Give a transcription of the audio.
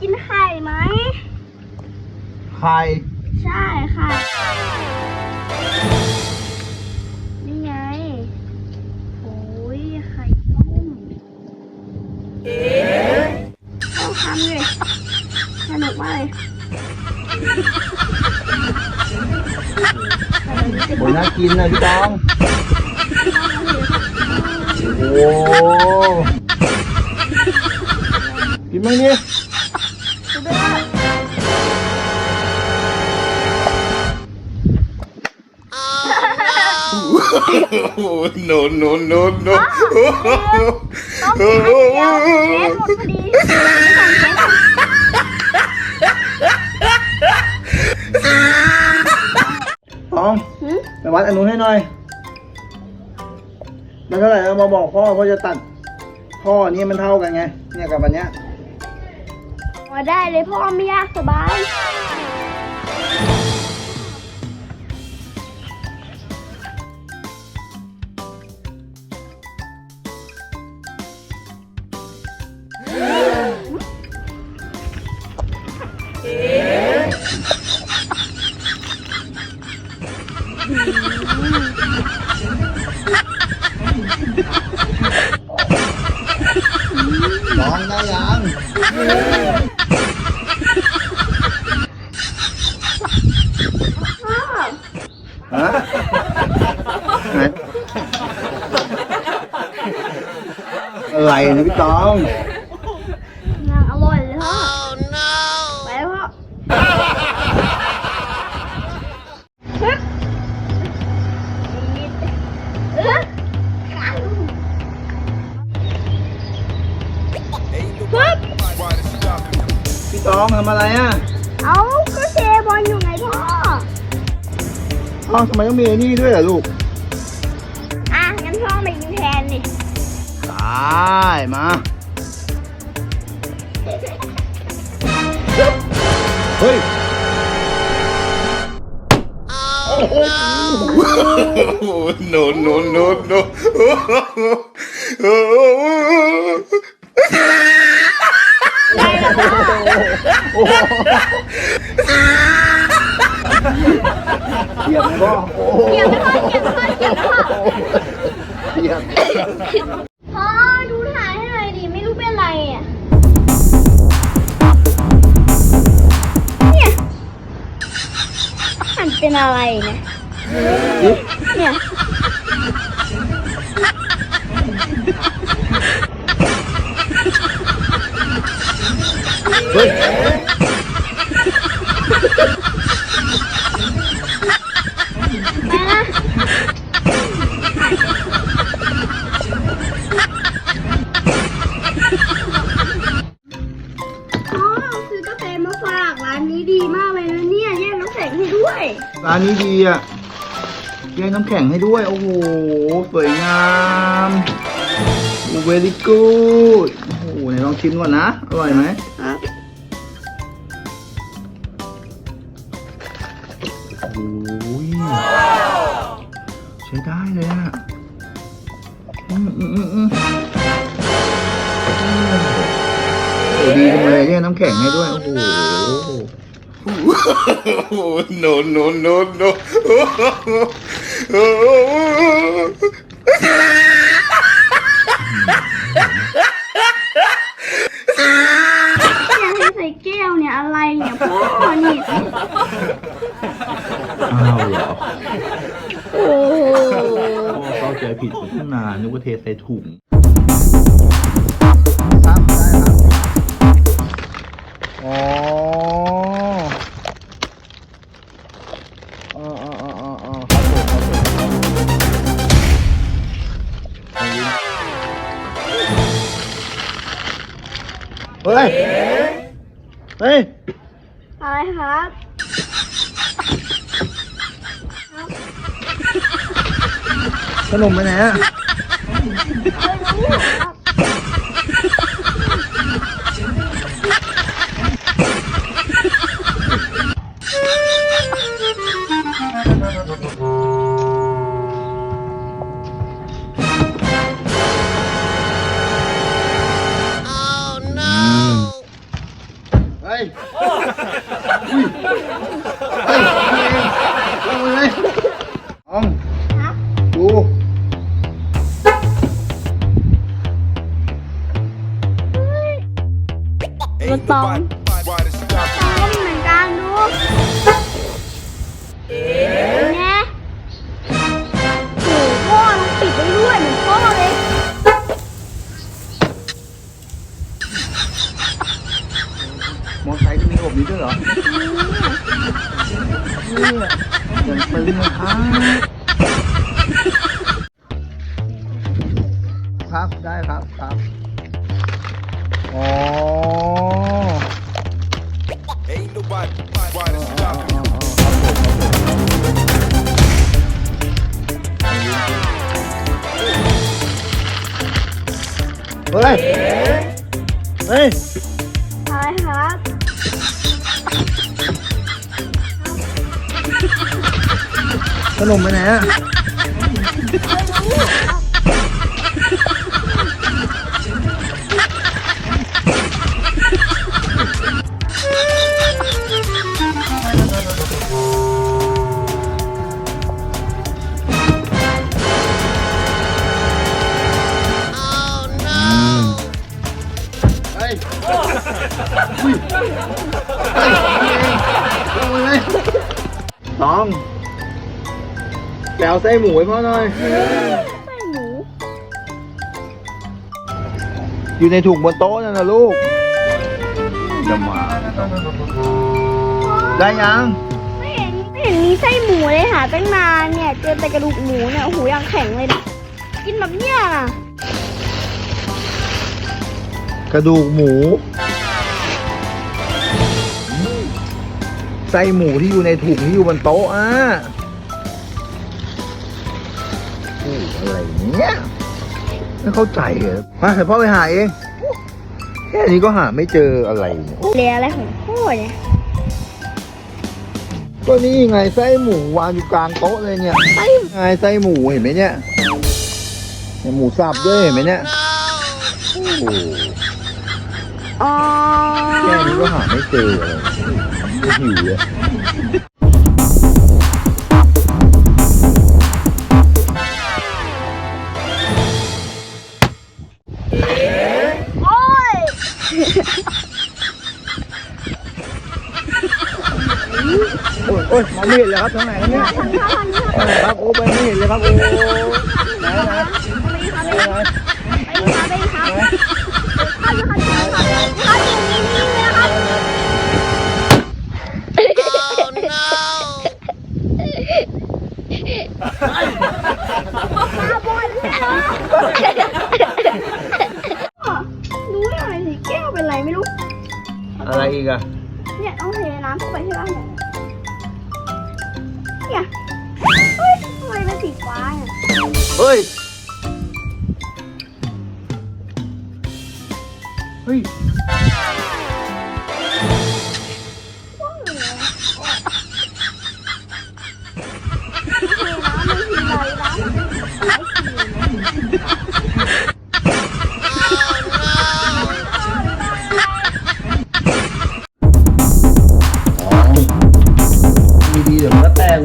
กินไข่ไหม ไข่ใช่ค่ะ นี่ไง โอ้ยไข่ต้มต้องทำเลยสนุกมากเลยโอ้ยน่ากินนะพี่ตองโอ้กินไหมเนี่ย no, no, no, no. ต้องกินไข่เจียวเชฟหมดพอดีไม่ต้องเชฟตองหืมไปวัดอันนู้นให้หน่อยมันเท่าไหร่เอามาบอกพ่อพ่อจะตัดพ่อนี้มันเท่ากันไง เนี่ยกับอันเนี้ยอ๋อได้เลยพ่อไม่ยากสบาย ลองได้ยังพ่อฮะไหนอะไรนะพี่ตองำอะไรอะ เอาก็เชยร์บอลอยู่ไงพ่อ อ้าวทำไมต้องมีไอ้นี่ด้วยล่ะลูก อะงั้นพ่อมายิงแทนนี่ได้มา เฮ้ย Oh, no, no, no, no. เทียบไหมพ่อโอ้โหเกี่ยวนะพ่อเกี่ยวนะพ่อเกี่ยวนะพ่อเทียบพ่อดูถ่ายให้หน่อยดิไม่รู้เป็นไรอะเนี่ยมันเป็นอะไรเนี่ยเนี่ย ร้านนี้ดีอะแยกน้ำแข็งให้ด้วย โอ้โห สวยงามโอ้ very good โอ้โหไหนลองชิมก่อนนะ อร่อยไหมครับโอ้ยใช้ได้เลยอะอืมอืมอืมอืมโอ้ดีจังเลยแยกน้ำแข็งให้ด้วย โอ้โห Oh, no, no, no, no. อยากให้ใส่แก้วเนี่ยอะไรเนี่ยพ่อนี่อ้าวเหรอ โอ้โหพ่อเข้าใจผิดมาตั้งนานนึกว่าเทใส่ถุงครับได้ครับอ๋ออ๋อ เฮ้ย เฮ้ย อะไรครับขนมไปไหนอะ ไม่รู้ครับ ยอุ้ยเฮ้ยเอาเองเอาเลยน้องฮะดูมันตอง เนี่ยอย่างปืนนะครับครับ ได้ครับครับ อ๋อ Ain't nobody nobody stopping you. เฮ้ย เฮ้ย อะไรครับ ขนมไปไหนอะเฮ้ยอุ้ยเฮ้ยเอาเอง แปลวไส้หมูให้พ่อหน่อย ไส้หมู อยู่ในถุงบนโต๊ะนั่นนะลูก จะมา ได้ยัง ไม่เห็นไม่เห็นมีไส้หมูเลยหาตั้งนานเนี่ยเจอแต่กระดูกหมูเนี่ยโอ้โหยังแข็งเลยนะกินแบบเนี้ยน่ะกระดูกหมู ไส้หมูที่อยู่ในถุงที่อยู่บนโต๊ะอะ โอ้อะไรเนี่ยไม่เข้าใจเลยมาเดี๋ยวพ่อไปหาเองแค่นี้ก็หาไม่เจออะไรเนี่ยเรียอะไรของพ่อเนี่ยก็นี่ไงไส้หมูวางอยู่กลางโต๊ะเลยเนี่ยไส้ไงไส้หมูเห็นไหมเนี่ยเนี่ยหมูสับด้วยเห็นไหมเนี่ยโอ้โหอ๋อแค่นี้ก็หาไม่เจอเลยก็หิวเลย ไม่เห็นเลยครับทางไหนครับเนี่ยข้างไหนครับโอ้ไปไม่เห็นเลยครับโอ้ไหนไหนไหนไปครับไปครับอะได้ไงสิแก้วเป็นไรไม่รู้ อะไรอีกอะเนี่ยต้องเทน้ำเข้าไปใช่ไหม เนี่ยเฮ้ยทำไมเป็นสีฟ้าเนี่ยเฮ้ย เฮ้ยเทน้ำมันทีไรน้ำมันเป็นสีฟ้าสีดีดีๆเดี๋ยวมันก็ แต